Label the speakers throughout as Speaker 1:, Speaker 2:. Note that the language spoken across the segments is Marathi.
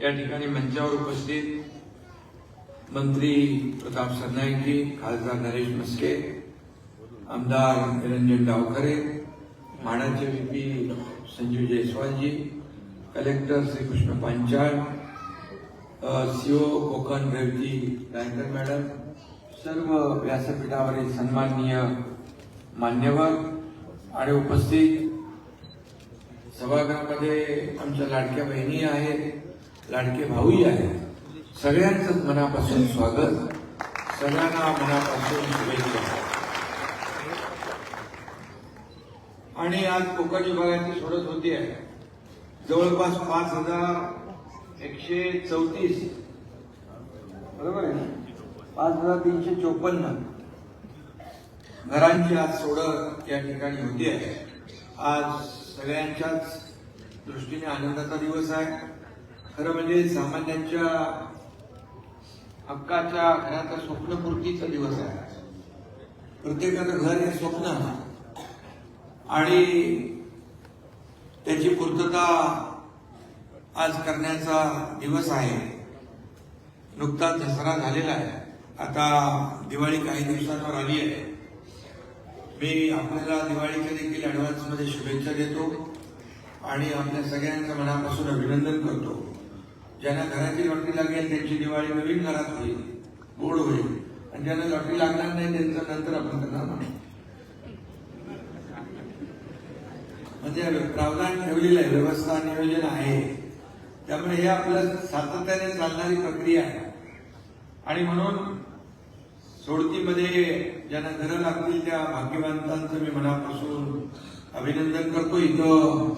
Speaker 1: या ठिकाणी मंचावर उपस्थित मंत्री प्रताप सरनाईकजी खासदार नरेश मस्के आमदार निरंजन डावखरे म्हाडाचे VP Sanjeev Jaiswalji collector Shrikrishna Panchal CO Konkan Revji Gaykar madam सर्व व्यासपीठावरील सन्माननीय मान्यवर आणि उपस्थित सभागृहामध्ये आमच्या लाडक्या बहिणी आहेत. लाडके भाऊही आहेत. सगळ्यांचं मनापासून स्वागत. सगळ्यांना मनापासून शुभेच्छा. आणि आज कोकण विभागाची सोडत होती आहे. जवळपास पाच हजार एकशे चौतीस. बरोबर आहे पाच हजार तीनशे चोपन्न घरांची आज सोडत या ठिकाणी होती आहे. आज सगळ्यांच्याच दृष्टीने आनंदाचा दिवस आहे. खरं म्हणजे सामान्यांच्या हक्काच्या घराचा स्वप्नपूर्तीचा दिवस आहे. प्रत्येकाचं घर हे स्वप्न आणि त्याची पूर्तता आज करण्याचा दिवस आहे. नुकताच दसरा झालेला आहे. आता दिवाळी काही दिवसांवर आली आहे. मी आपल्याला दिवाळीच्या देखील ॲडव्हान्समध्ये शुभेच्छा देतो आणि आपल्या सगळ्यांचं मनापासून अभिनंदन करतो. ज्यांना घराची लॉटरी लागेल त्यांची दिवाळी नवीन घरात होईल गोड होईल. आणि ज्यांना लॉटरी लागणार नाही त्यांचं नंतर आपण करणार नाही म्हणजे प्रावधान ठेवलेलं आहे व्यवस्था नियोजन आहे. त्यामुळे हे आपलं सातत्याने चालणारी प्रक्रिया आहे. आणि म्हणून सोडतीमध्ये ज्यांना घरं लागतील त्या भाग्यवंतांचं मी मनापासून अभिनंदन करतो. इथं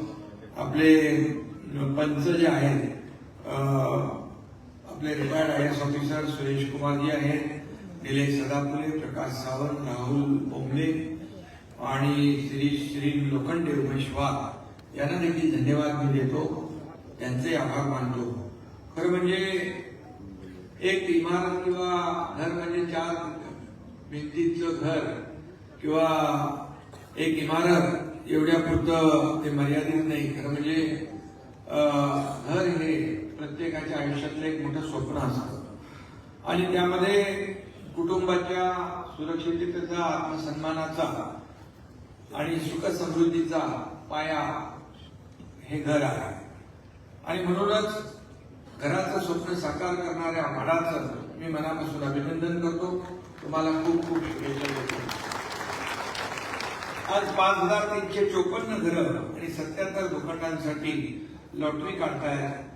Speaker 1: आपले पंच जे आहेत आपले retired I S officer Suresh कुमारजी आहेत. निलेश सदापुले प्रकाश सावंत राहुल बोंबले आणि श्री श्री लोखंडे उमेश वाघ. यांना देखील धन्यवाद मी देतो. त्यांचे आभार मानतो. खरं म्हणजे एक इमारत किंवा घर म्हणजे चार भिंतीचं घर किंवा एक इमारत एवढ्या पुरतं ते मर्यादित नाही. खरं म्हणजे घर हे प्रत्येकाच्या आयुष्यातलं एक मोठं स्वप्न असतं. आणि त्यामध्ये कुटुंबाच्या सुरक्षिततेचा आत्मसन्मानाचा आणि सुख समृद्धीचा पाया हे घर आहे. आणि म्हणूनच घराचं स्वप्न साकार करणाऱ्या म्हाडाचं मी मनापासून अभिनंदन करतो. तुम्हाला खूप खूप शुभेच्छा देतो. आज पाच हजार तीनशे चोपन्न घरं आणि सत्याहत्तर दुकानांसाठी लॉटरी काढतायत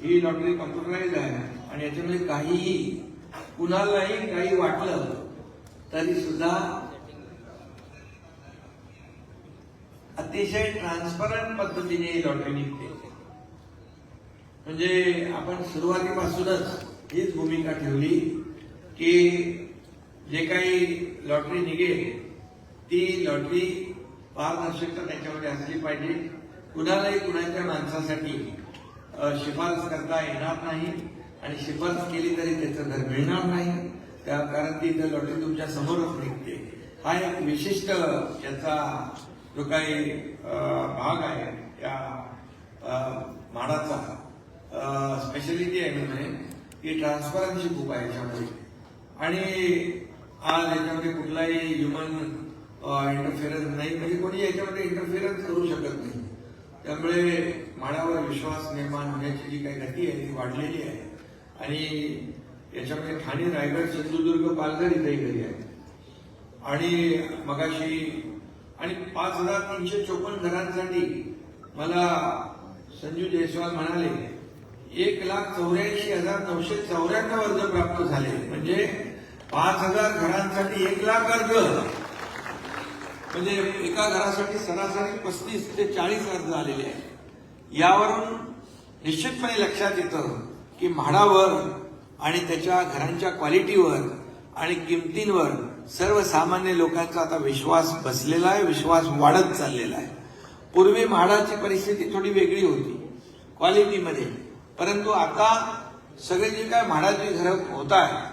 Speaker 1: ही लॉटरी कॉम्प्युटराईज आहे आणि याच्यामध्ये काहीही कुणालाही काही वाटलं तरी सुद्धा अतिशय ट्रान्सपरंट पद्धतीने ही लॉटरी निघते. म्हणजे आपण सुरुवातीपासूनच हीच भूमिका ठेवली की जे काही लॉटरी निघेल ती लॉटरी पारदर्शकता त्याच्यामध्ये असली पाहिजे. कुणालाही कुणाच्या माणसासाठी शिफारस करता येणार नाही आणि शिफारस केली तरी त्याचं घर मिळणार नाही. त्या कारण ती इथं लॉटरी तुमच्या समोरच निघते. हा एक विशिष्ट याचा जो काही भाग आहे या म्हाडाचा स्पेशलिटी आहे मी म्हणेन की ट्रान्सपरन्सी खूप आहे याच्यामध्ये. आणि आज याच्यामध्ये कुठलाही ह्युमन इंटरफिरन्स नाही. म्हणजे कोणी याच्यामध्ये इंटरफिरन्स करू शकत नाही. त्यामुळे मनावर विश्वास निर्माण होण्याची जी काही गती आहे ती वाढलेली आहे. आणि याच्यामध्ये ठाणे रायगड सिंधुदुर्ग पालघर इथेही घरी आहे आणि मगाशी आणि पाच हजार तीनशे चोपन्न घरांसाठी मला संजू जयस्वाल म्हणाले एक लाख चौऱ्याऐंशी हजार नऊशे चौऱ्याण्णव अर्ज प्राप्त झाले. म्हणजे पाच हजार घरांसाठी एक लाख अर्ज. म्हणजे एका घरासाठी सरासरी पस्तीस ते चाळीस अर्ज आलेले आहेत. यावरून निश्चितपणे लक्षात येतं की म्हाडावर आणि त्याच्या घरांच्या क्वालिटीवर आणि किमतींवर सर्वसामान्य लोकांचा आता विश्वास बसलेला आहे विश्वास वाढत चाललेला आहे. पूर्वी म्हाडाची परिस्थिती थोडी वेगळी होती क्वालिटीमध्ये. परंतु आता सगळे जे काय म्हाडाची घरं होत आहेत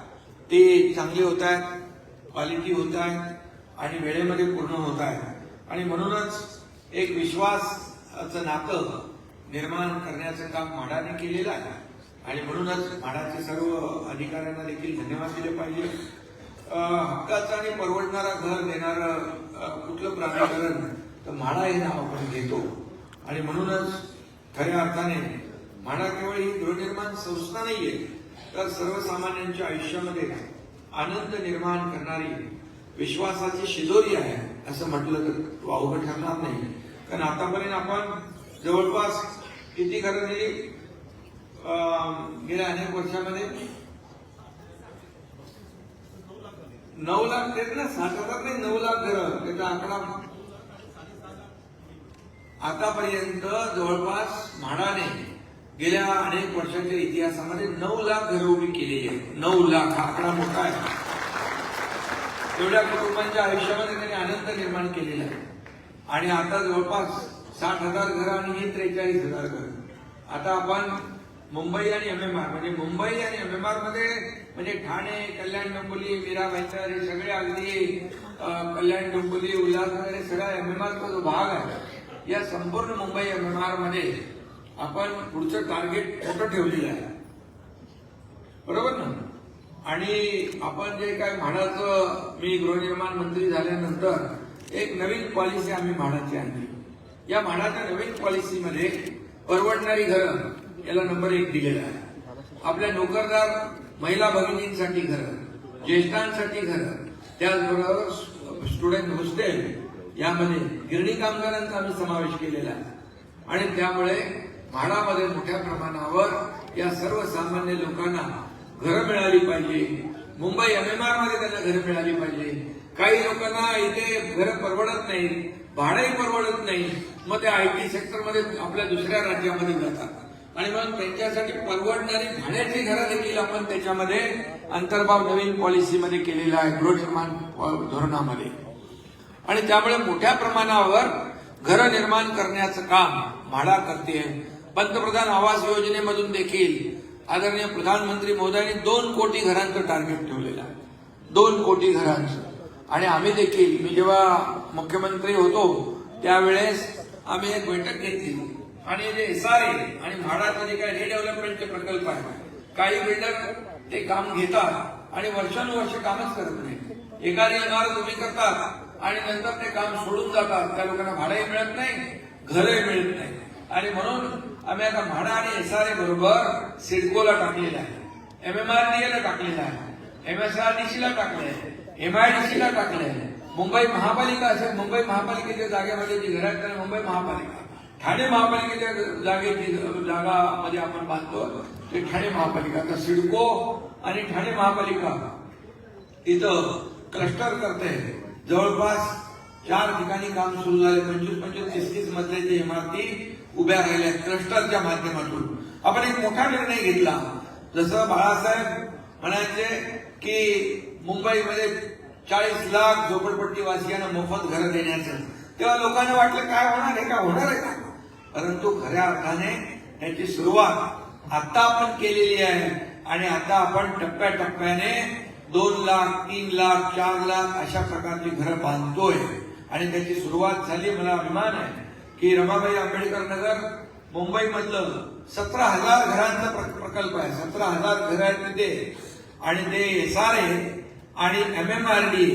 Speaker 1: ते चांगले होत आहेत क्वालिटी होत आहेत आणि वेळेमध्ये पूर्ण होत आहेत आणि म्हणूनच एक विश्वासाचं नातं निर्माण करण्याचं काम म्हाडाने केलेलं आहे. आणि म्हणूनच म्हाडाचे सर्व अधिकाऱ्यांना देखील धन्यवाद दिले पाहिजे. हक्काचं आणि परवडणारा घर देणारं कुठलं प्राधिकरण तर म्हाडा हे नाव आपण घेतो. आणि म्हणूनच खऱ्या अर्थाने म्हाडा केवळ ही गृहनिर्माण संस्था नाहीये तर सर्वसामान्यांच्या आयुष्यामध्ये आनंद निर्माण करणारी विश्वासाची शिजोरी आहे असं म्हटलं तर वावगं ठरणार नाही. कारण आतापर्यंत आपण जवळपास किती घरं दिली अं, गेल्या अनेक वर्षामध्ये? नऊ लाख तेच ना सात हजार नाही नऊ लाख घरं त्याचा आकडा आतापर्यंत जवळपास म्हाडाने गेल्या अनेक वर्षाच्या इतिहासामध्ये नऊ लाख घरं उभी केलेली आहेत. नऊ लाख आकडा मोठा आहे. एवढ्या कुटुंबांच्या आयुष्यामध्ये त्यांनी आनंद निर्माण केलेला आहे. आणि आता जवळपास साठ हजार घरं आणि ही त्रेचाळीस हजार घरं. आता आपण मुंबई आणि एम एम आर म्हणजे मुंबई आणि एम एम आरमध्ये म्हणजे ठाणे कल्याण डोंबिवली मीरा भाईचार हे सगळे अगदी कल्याण डोंबिवली उल्हासनगर हे सगळा एम एम आरचा जो भाग आहे या संपूर्ण मुंबई एम एम आरमध्ये आपण पुढचं टार्गेट मोठं ठेवलेलं आहे. बरोबर ना? आणि आपण जे काय म्हाडाचं मी गृहनिर्माण मंत्री झाल्यानंतर एक नवीन पॉलिसी आम्ही म्हाडाची आणली. या म्हाडाच्या नवीन पॉलिसीमध्ये परवडणारी घरं याला नंबर एक दिलेला आहे. आपल्या नोकरदार महिला भगिनींसाठी घरं ज्येष्ठांसाठी घरं त्याचबरोबर स्टुडंट हॉस्टेल यामध्ये गिरणी कामगारांचा आम्ही समावेश केलेला आहे. आणि त्यामुळे म्हाडामध्ये मोठ्या प्रमाणावर या सर्वसामान्य लोकांना घरं मिळाली पाहिजे. मुंबई एम एम आरमध्ये त्यांना घरं मिळाली पाहिजे. काही लोकांना इथे घरं परवडत नाही भाडंही परवडत नाही. मग ते आय टी सेक्टरमध्ये आपल्या दुसऱ्या राज्यामध्ये जातात. आणि मग त्यांच्यासाठी परवडणारी भाड्याची घरं देखील आपण त्याच्यामध्ये अंतर्भाव नवीन पॉलिसीमध्ये केलेला आहे गृहनिर्माण धोरणामध्ये. आणि त्यामुळे मोठ्या प्रमाणावर घरं निर्माण करण्याचं काम म्हाडा करते. पंतप्रधान आवास योजनेमधून देखील आदरणीय प्रधानमंत्री मोदयांनी दोन कोटी घरांचं टार्गेट ठेवलेलं आहे. दोन कोटी घरांचं. आणि आम्ही देखील मी जेव्हा मुख्यमंत्री होतो त्यावेळेस आम्ही एक बैठक घेतली. आणि जे एस आर आणि म्हाडाचं जे काही रिडेव्हलपमेंटचे प्रकल्प आहेत काही बिल्डर ते काम घेतात आणि वर्षानुवर्ष कामच करत नाही एखादी इमारत उभी करतात आणि नंतर ते काम सोडून जातात. त्या लोकांना भाडंही मिळत नाही घरही मिळत नाही. आणि म्हणून आम्ही आता म्हाडा आणि एस आर बरोबर सिडकोला टाकलेला आहे. एम एम आर टाकलेला आहे. एम एस आर डी टाकले आहे. एम आय सी ला टाकले आहे मुंबई महापालिका असेल, मुंबई महापालिकेच्या जागेमध्ये जी घरं आहेत मुंबई महापालिका. ठाणे महापालिकेच्या जागेची जागामध्ये आपण बांधतो. ते ठाणे महापालिका, आता सिडको आणि ठाणे महापालिका इथं क्लस्टर करते जवळपास चार ठिकाणी काम सुरू झाले. पंचवीस पंचवीस, तीस तीस मजल्याच्या इमारती उभ्या राहिल्या क्लस्टरच्या माध्यमातून. आपण एक मोठा निर्णय घेतला. जसं बाळासाहेब म्हणायचे की मुंबईमध्ये चाळीस लाख झोपडपट्टीवासियांना मोफत घरं देण्याचं. तेव्हा लोकांना वाटलं काय होणार आहे का होणार आहे? का परंतु खऱ्या अर्थाने त्याची सुरुवात आता आपण केलेली आहे. आणि आता आपण टप्प्याटप्प्याने दोन लाख तीन लाख चार लाख अशा प्रकारची घरं बांधतोय. आणि त्याची सुरुवात झाली मला अभिमान आहे की रमाबाई आंबेडकर नगर मुंबईमधलं सतरा हजार घरांचा प्रकल्प आहे. सतरा हजार घर आहेत तिथे. आणि ते एस आर आणि एम एम आर डी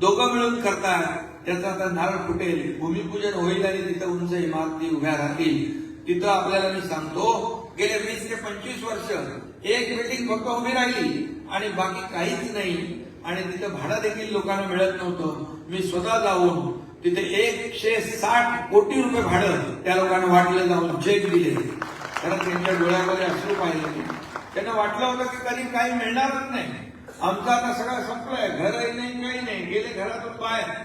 Speaker 1: दोघं मिळून करतात. त्याचा आता नारळ फुटेल. भूमिपूजन होईल आणि तिथं उंच इमारती उभ्या राहतील. तिथं आपल्याला मी सांगतो गेले वीस ते पंचवीस वर्ष एक बिल्डिंग फक्त उभी राहिली आणि बाकी काहीच नाही. आणि तिथं भाडं देखील लोकांना मिळत नव्हतं. मी स्वतः जाऊन तिथे एकशे साठ कोटी रुपये भाडं त्या लोकांना वाटलं जाऊन चेक दिले. कारण त्यांच्या डोळ्यामध्ये अश्रू पाहिले. त्यांना वाटलं होतं की कधी काही मिळणारच नाही. आमचं आता सगळं संपलंय. घरही नाही काही नाही. गेले घरातून बाहेर.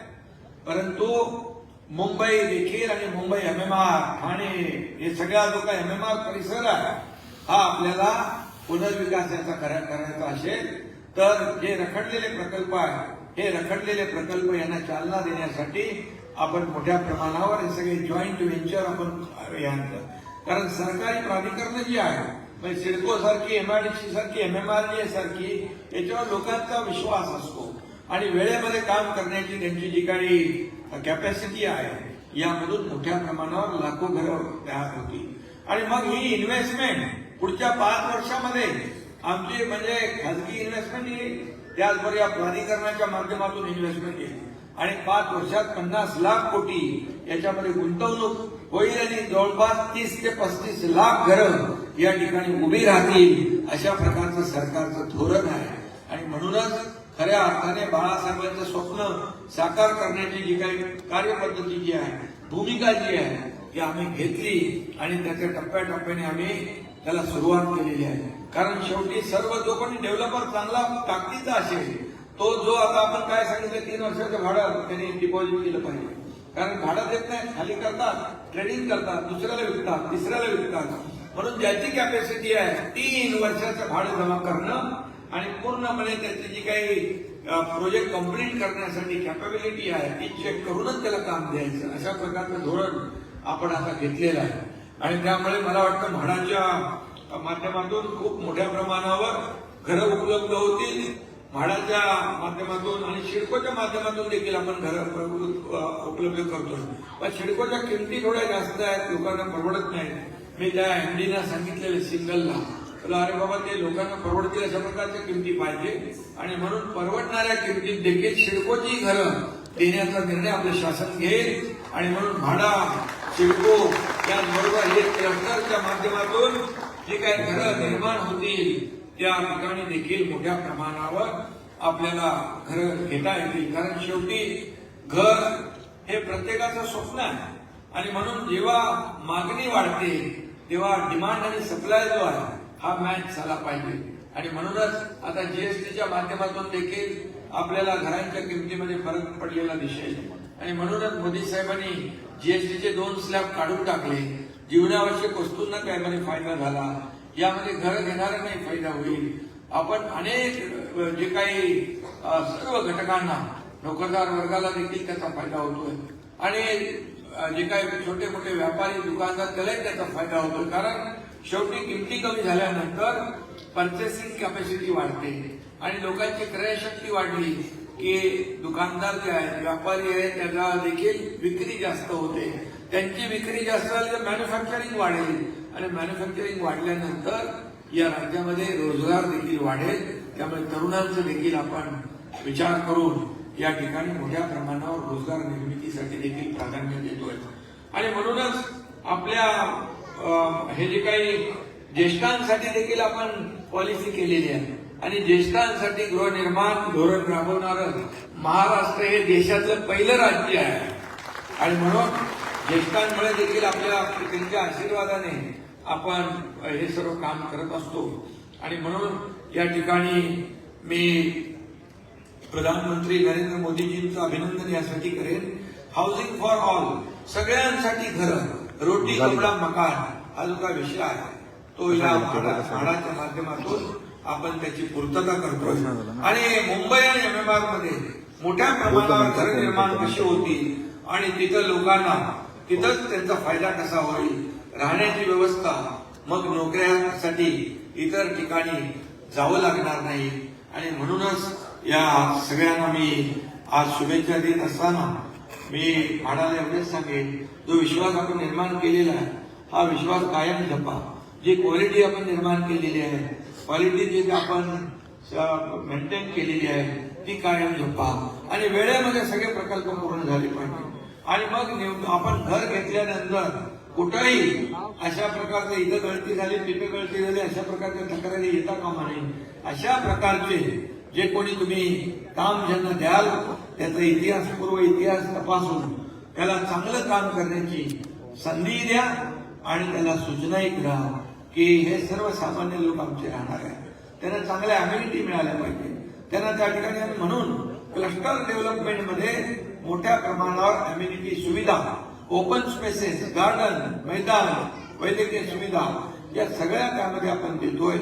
Speaker 1: परंतु मुंबई देखील आणि मुंबई एम ठाणे हे सगळा जो काही एम परिसर आहे हा आपल्याला पुनर्विकासाचा याचा करायचा असेल तर जे रखडलेले प्रकल्प आहे हे रखडलेले प्रकल्प यांना चालना देण्यासाठी आपण मोठ्या प्रमाणावर हे सगळे जॉईंट व्हेंचर आपण हे आणलं कारण सरकारी प्राधिकरण जी आहे म्हणजे सिडको सारखी एमआयडीसी सारखी एम एम आर सारखी याच्यावर लोकांचा विश्वास असतो. आणि वेळेमध्ये काम करण्याची त्यांची जी काही कॅपॅसिटी आहे यामधून मोठ्या प्रमाणावर लाखो घरं तयार होती आणि मग ही इन्व्हेस्टमेंट पुढच्या पाच वर्षामध्ये आमची म्हणजे खाजगी इन्व्हेस्टमेंट येईल त्याचबरोबर या प्राधिकरणाच्या माध्यमातून इन्व्हेस्टमेंट येईल. आणि पाच वर्षात पन्नास लाख कोटी याच्यामध्ये गुंतवणूक होईल आणि जवळपास तीस ते पस्तीस लाख घरं या ठिकाणी उभी राहतील अशा प्रकारचं सरकारचं धोरण आहे. आणि म्हणूनच खऱ्या अर्थाने बाळासाहेबांचं स्वप्न साकार करण्याची जी काही कार्यपद्धती जी आहे भूमिका जी आहे ती आम्ही घेतली आणि त्याच्या टप्प्याटप्प्याने आम्ही त्याला सुरुवात केलेली आहे. कारण शेवटी सर्व जो कोणी डेव्हलपर चांगला ताकदीचा असेल तो जो आता आपण काय सांगितलं तीन वर्षाचं भाडं त्यांनी डिपॉझिट केलं पाहिजे. कारण भाडं देत नाही खाली करतात ट्रेडिंग करतात दुसऱ्याला विकतात तिसऱ्याला विकतात. म्हणून ज्याची कॅपॅसिटी आहे तीन वर्षाचं भाडं जमा करणं आणि पूर्णपणे त्याची जी काही प्रोजेक्ट कंप्लीट करण्यासाठी कॅपॅबिलिटी आहे ती चेक करूनच त्याला काम द्यायचं. अशा प्रकारचं धोरण आपण आता घेतलेलं आहे. आणि त्यामुळे मला वाटतं म्हाडाच्या माध्यमातून खूप मोठ्या प्रमाणावर घरं उपलब्ध होतील. म्हाडाच्या माध्यमातून आणि शिडकोच्या माध्यमातून देखील आपण घरं उपलब्ध करतो पण शिडकोच्या किमती थोड्या जास्त आहेत लोकांना परवडत नाही मी त्या एमडीना सांगितलेलं सिंगलला. तर अरे बाबा ते लोकांना परवडतील अशा प्रकारच्या किमती पाहिजे. आणि म्हणून परवडणाऱ्या किमतीत देखील शिडकोची घरं देण्याचा निर्णय आपलं शासन घेईल. आणि म्हणून भाडा शिडको त्याचबरोबर हे क्लस्टरच्या माध्यमातून जे काही घरं निर्माण होतील त्या ठिकाणी देखील मोठ्या प्रमाणावर आपल्याला घरं घेता येतील. कारण शेवटी घर हे प्रत्येकाचं स्वप्न आहे. आणि म्हणून जेव्हा मागणी वाढते तेव्हा डिमांड आणि सप्लाय जो आहे हा मॅच झाला पाहिजे. आणि म्हणूनच आता जीएसटीच्या माध्यमातून देखील आपल्याला घरांच्या किमतीमध्ये फरक पडलेला दिसेल. आणि म्हणूनच मोदी साहेबांनी जीएसटीचे दोन स्लॅब काढून टाकले. जीवनावश्यक वस्तूंना त्यामध्ये फायदा झाला. यामध्ये घर घेणाऱ्यांनाही फायदा होईल. आपण अनेक जे काही सर्व घटकांना नोकरदार वर्गाला देखील त्याचा फायदा होतोय. आणि जे काही छोटे मोठे व्यापारी दुकानदार त्यालाही त्याचा फायदा होतो. कारण शेवटी किमती कमी झाल्यानंतर पर्चेसिंग कॅपॅसिटी वाढते. आणि लोकांची क्रयशक्ती वाढली की दुकानदार जे आहेत व्यापारी आहेत त्याला देखील विक्री जास्त होते. त्यांची विक्री जास्त झाली तर मॅन्युफॅक्चरिंग वाढेल. आणि मॅन्युफॅक्चरिंग वाढल्यानंतर या राज्यामध्ये रोजगार देखील वाढेल. त्यामुळे तरुणांचं देखील आपण विचार करून या ठिकाणी मोठ्या प्रमाणावर रोजगार निर्मितीसाठी देखील प्राधान्य देतोय. आणि म्हणूनच आपल्या हे जे काही ज्येष्ठांसाठी देखील आपण पॉलिसी केलेली आहे. आणि ज्येष्ठांसाठी गृहनिर्माण धोरण राबवणारं महाराष्ट्र हे देशातलं पहिलं राज्य आहे. आणि म्हणून ज्येष्ठांमुळे देखील आपल्या त्यांच्या आशीर्वादाने आपण हे सर्व काम करत असतो. आणि म्हणून या ठिकाणी मी प्रधानमंत्री नरेंद्र मोदीजींचं अभिनंदन यासाठी करेन. हाऊसिंग फॉर ऑल सगळ्यांसाठी घर रोटी कपडा मकान हा जो काय विषय आहे तो या म्हाडा- म्हाडाच्या माध्यमातून आपण त्याची पूर्तता करतोय. आणि मुंबई आणि एमएमआरमध्ये मोठ्या प्रमाणावर घर निर्माण कशी होतील आणि तिथं लोकांना तिथंच त्यांचा फायदा कसा होईल राहण्याची व्यवस्था मग नोकऱ्यांसाठी इतर ठिकाणी जावं लागणार नाही. आणि म्हणूनच या सगळ्यांना मी आज शुभेच्छा देत असताना मी म्हाडाला एवढेच सांगेन जो विश्वास आपण निर्माण केलेला आहे हा विश्वास कायम जपा. जी क्वालिटी आपण निर्माण केलेली आहे क्वालिटी जी आपण मेंटेन केलेली आहे ती कायम जपा. आणि वेळेमध्ये सगळे प्रकल्प पूर्ण झाले पाहिजे. आणि मग आपण घर घेतल्यानंतर कुठंही अशा प्रकारचे इथं गळती झाली तिथे गळती झाली अशा प्रकारच्या तक्रारी येता कामा नये अशा प्रकारचे जे कोणी तुम्ही काम ज्यांना द्याल त्याचा इतिहास पूर्व इतिहास तपासून त्याला चांगलं काम करण्याची संधी द्या आणि त्याला सूचनाही करा की हे सर्वसामान्य लोक आमचे राहणार आहेत. त्यांना चांगल्या अम्युनिटी मिळाल्या पाहिजे. त्यांना त्या ठिकाणी आम्ही म्हणून क्लस्टर डेव्हलपमेंटमध्ये मोठ्या प्रमाणावर अम्युनिटी सुविधा ओपन स्पेसेस गार्डन मैदान वैद्यकीय सुविधा या सगळ्या त्यामध्ये आपण देतोय.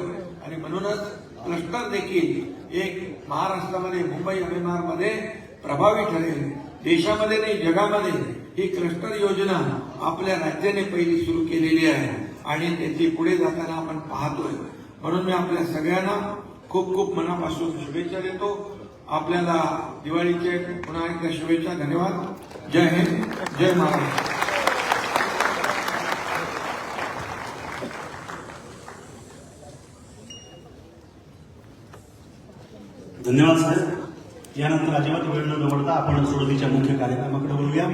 Speaker 1: आणि म्हणूनच क्लस्टर देखील एक महाराष्ट्रामध्ये मुंबई अभिमानमध्ये प्रभावी ठरेल. देशामध्ये नाही जगामध्ये. ही क्लस्टर योजना आपल्या राज्याने पहिली सुरू केलेली आहे. आणि त्याची पुढे जाताना आपण पाहतोय. म्हणून मी आपल्या सगळ्यांना खूप खूप मनापासून शुभेच्छा देतो. आपल्याला दिवाळीचे पुन्हा एकदा शुभेच्छा धन्यवाद. जय हिंद जय महाराष्ट्र.
Speaker 2: धन्यवाद साहेब यानंतर अजिबात वेळ न दवडता आपण सोडतीच्या मुख्य कार्यक्रमाकडे बोलूया.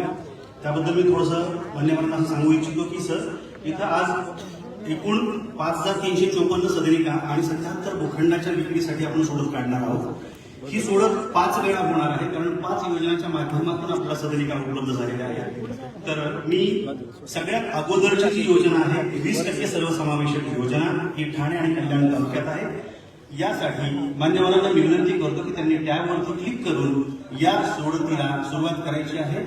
Speaker 2: त्याबद्दल मी थोडंसं मान्यवरांना असं सांगू इच्छितो की सर इथं आज एकूण पाच हजार तीनशे चोपन्न सदनिका आणि सत्याहत्तर भूखंडाच्या विक्रीसाठी आपण सोडत काढणार आहोत. ही सोडत पाच वेळा होणार आहे कारण पाच योजनांच्या माध्यमातून आपल्याला सदनिका उपलब्ध झालेल्या आहेत. तर मी सगळ्यात अगोदरची जी योजना आहे वीस टक्के सर्वसमावेशक योजना ही ठाणे आणि कल्याण तालुक्यात आहे. यासाठी मान्यवरांना विनंती करतो की त्यांनी टॅबवरती क्लिक करून या सोडतीला सुरुवात करायची आहे.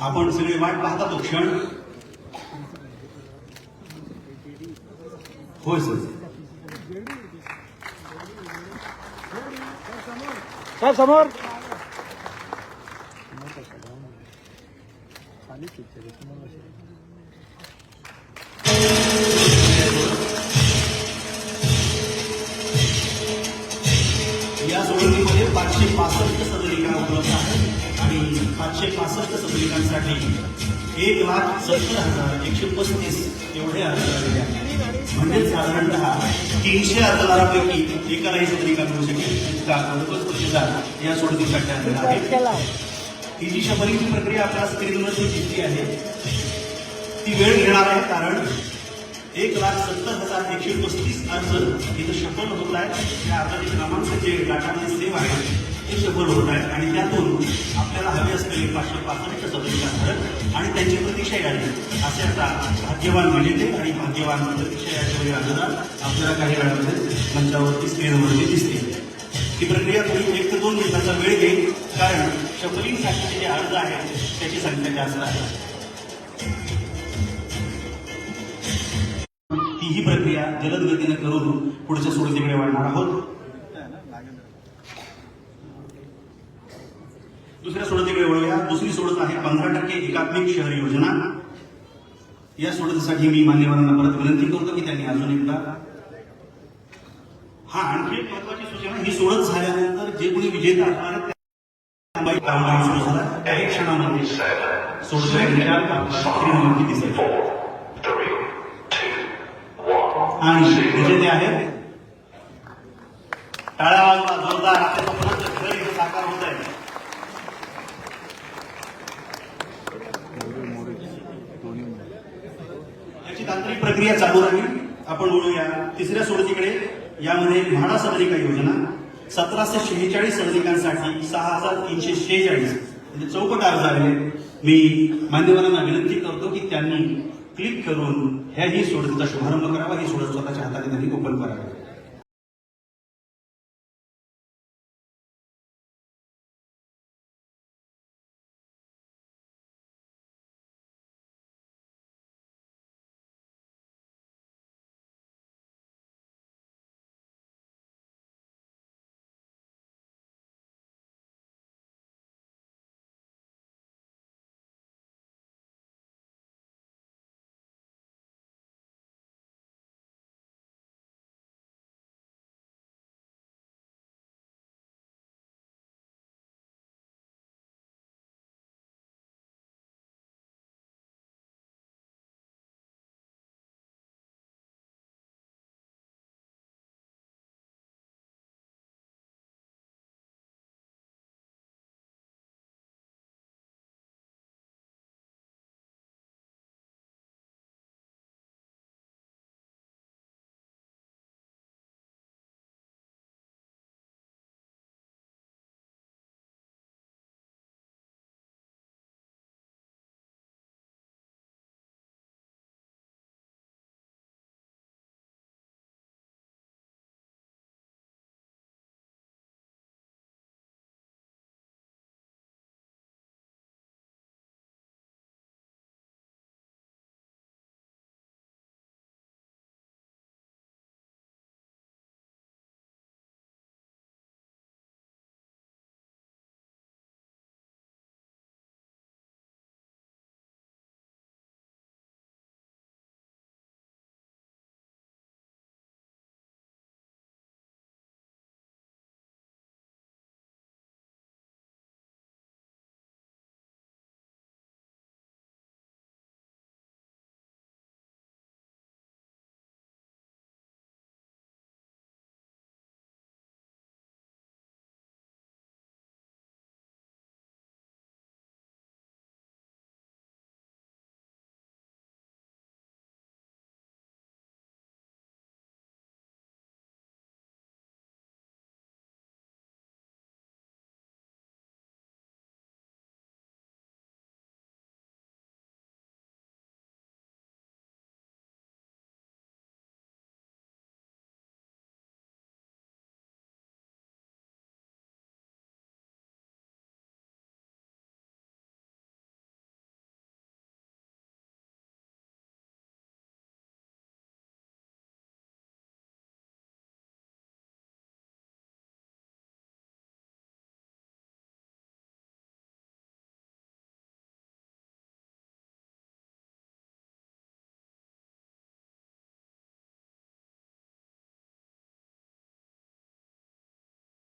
Speaker 2: आपण सगळे वाट पाहता तो क्षण. होय सर.
Speaker 3: साहेब समोर.
Speaker 2: या सोडतीमध्ये पाचशे पासष्ट सदनिका उपलब्ध आहेत. आणि पाचशे पासष्ट सदनिकांसाठी एक लाख सत्तर हजार एकशे पस्तीस एवढे अर्ज आलेले आहेत म्हणजे साधारणतः तीनशे अर्जदारापैकी एकालाही सदनिका मिळू शकेल. इतका अडोतीस प्रतिसाद या सोडतीसाठी आलेला आहे. ही जी शबरीची प्रक्रिया आपल्या स्क्रीनवरती दिसली आहे. ती वेळ घेणार आहे कारण एक लाख सत्तर हजार एकशे पस्तीस अर्ज इथं सफल होत आहेत. त्या अर्जाचे क्रमांक जे डाटामध्ये सेव आहे ते सफल होत आहेत. आणि त्यातून आपल्याला हवे असलेले पाचशे पासष्ट सदनिका ठरत आणि त्यांची प्रतीक्षा यादी. असे आता भाग्यवान म्हणजे विजेते आणि भाग्यवान म्हणजे प्रतीक्षा यादीवरील अर्जदार आपल्याला काही वेळामध्ये मंचावरती स्क्रीनवरती दिसतील. ही प्रक्रिया थोडी एक ते दोन मिनिटाचा वेळ घेईल. कारण शफलिंगसाठीचे जे अर्ज आहेत त्याची संख्या जास्त आहे. ही प्रक्रिया जलद गतीने करून पुढच्या सोडतीकडे वाढणार आहोत. दुसऱ्या सोडतीकडे वळूया. दुसरी सोडत आहे पंधरा टक्के एकात्मिक शहर योजना. या सोडतीसाठी मी मान्यवरांना परत विनंती करतो की त्यांनी अजून एकदा हा आणखी एक महत्वाची सूचना ही सोडत झाल्यानंतर जे कोणी विजेता असणार त्या सुरू झाला. काही क्षणामध्ये सोडत दिसेल आणि विजेते आहेत टाळ्या बाजूला जोरदार आपल्या साकार होत आहे. याची तांत्रिक प्रक्रिया चालू राहील. आपण बोलूया तिसऱ्या सोडतीकडे. यामध्ये म्हाडा सदनिका योजना सतराशे शेहेचाळीस सदनिकांसाठी सहा हजार तीनशे शेहेचाळीस. म्हणजे चौकट अर्ज आहे मी मान्यवरांना विनंती करतो की त्यांनी क्लिक करून ह्याही सोडतीचा शुभारंभ करावा ही सोडत स्वतःच्या हाताने त्यांनी ओपन करावी.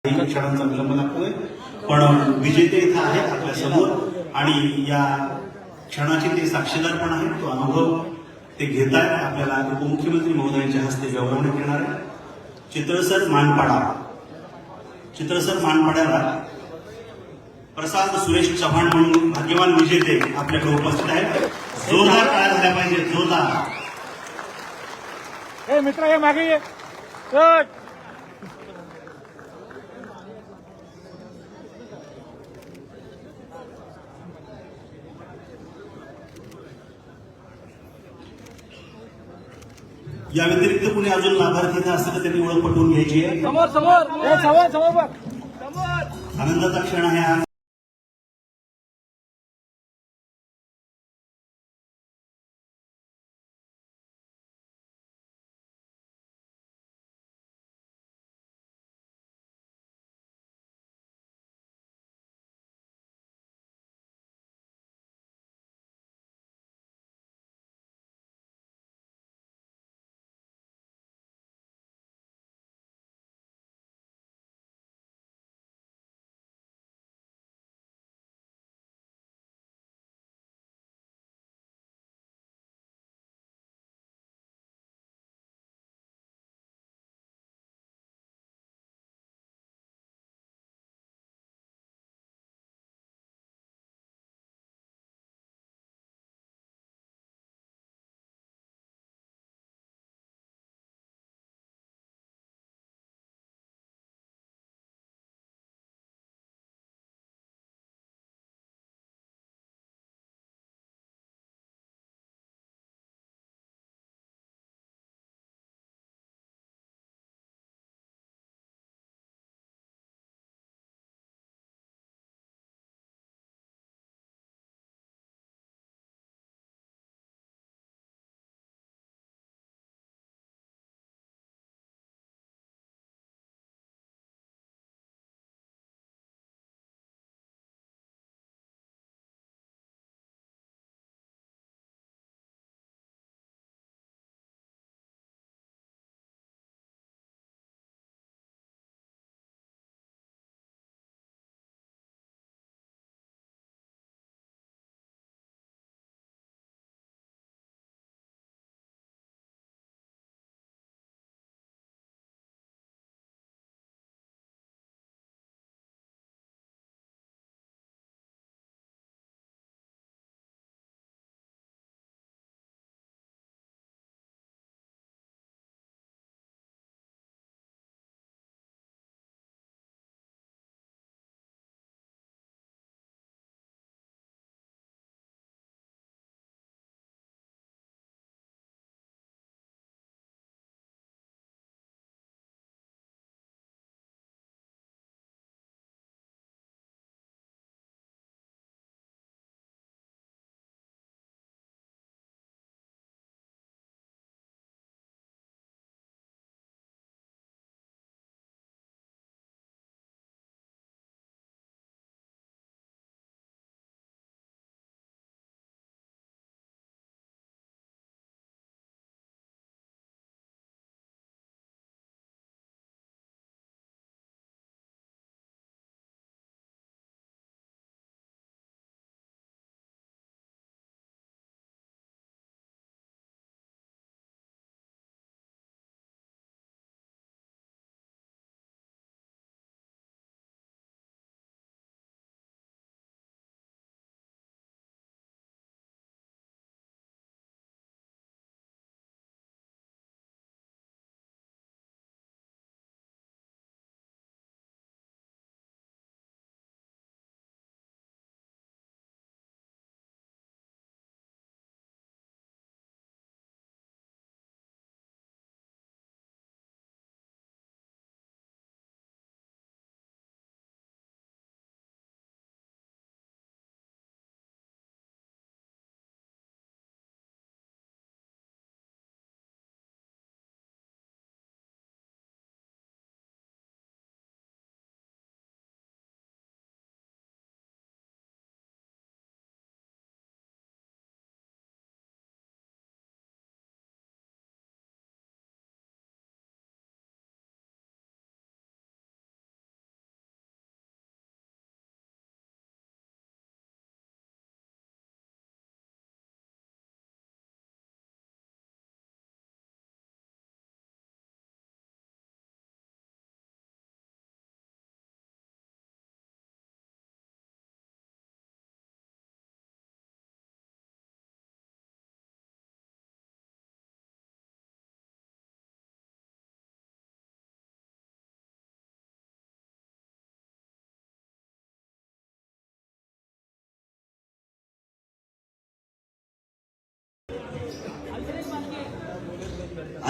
Speaker 2: काही क्षणांचा विलंब लागतोय पण विजेते इथं आहेत आपल्यासमोर आणि या क्षणाचे ते साक्षीदार पण आहेत. तो अनुभव ते घेत आहेत आपल्याला उपमुख्यमंत्री महोदयांच्या हस्ते गौरवण्यात येणार आहे. चित्रसर मानपाडा. चित्रसर मानपाड्याला प्रसाद सुरेश चव्हाण म्हणून भाग्यवान विजेते आपल्याकडे उपस्थित आहेत. जोरदार काय झाल्या पाहिजे जोरदार.
Speaker 3: मित्र हे मागे ये
Speaker 2: व्यतिरिक्त कुणी अजून लाभार्थी इथं असतील तर त्यांनी ओळख पटवून घ्यायची आहे.
Speaker 3: समोर समोर. ए समोर समोर बघ.
Speaker 2: आनंदाचा क्षण आहे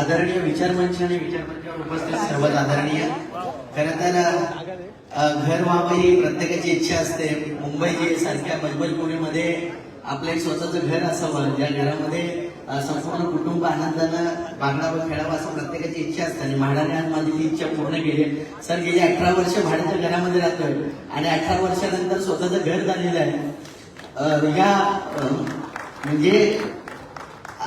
Speaker 4: आदरणीय विचारमंच आणि विचारमंचावर उपस्थित सर्वात आदरणीय. खरं तर घर व्हावं ही प्रत्येकाची इच्छा असते. मुंबई जे सारख्या मजबूत पुणेमध्ये आपलं एक स्वतःचं घर असावं. ज्या घरामध्ये संपूर्ण कुटुंब आनंदानं बागडावं खेळावं असं प्रत्येकाची इच्छा असते. आणि म्हाडाने आज माझी ती इच्छा पूर्ण केली. सर गेली अठरा वर्ष भाड्याच्या घरामध्ये राहतोय. आणि अठरा वर्षानंतर स्वतःचं घर झालेलं आहे. या म्हणजे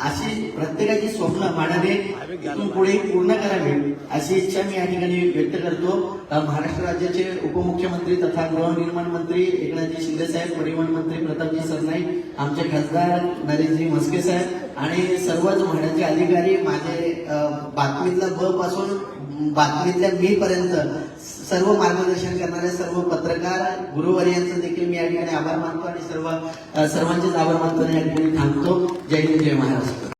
Speaker 4: अशी प्रत्येकाची स्वप्न मानाने इथून पुढे पूर्ण करावी अशी इच्छा मी या ठिकाणी व्यक्त करतो. महाराष्ट्र राज्याचे उपमुख्यमंत्री तथा गृहनिर्माण मंत्री एकनाथजी शिंदे साहेब परिवहन मंत्री प्रतापजी सरनाईक आमचे खासदार नरेशजी म्हस्के साहेब आणि सर्वच म्हणाचे अधिकारी माझे बातमीतल्या ब पासून बातमीतल्या मी पर्यंत सर्व मार्गदर्शन करणारे सर्व पत्रकार गुरुवर्यांचं देखील मी या ठिकाणी आभार मानतो आणि सर्व सर्वांचेच आभार मानतो आणि या ठिकाणी थांबतो. जय हिंद जय महाराष्ट्र.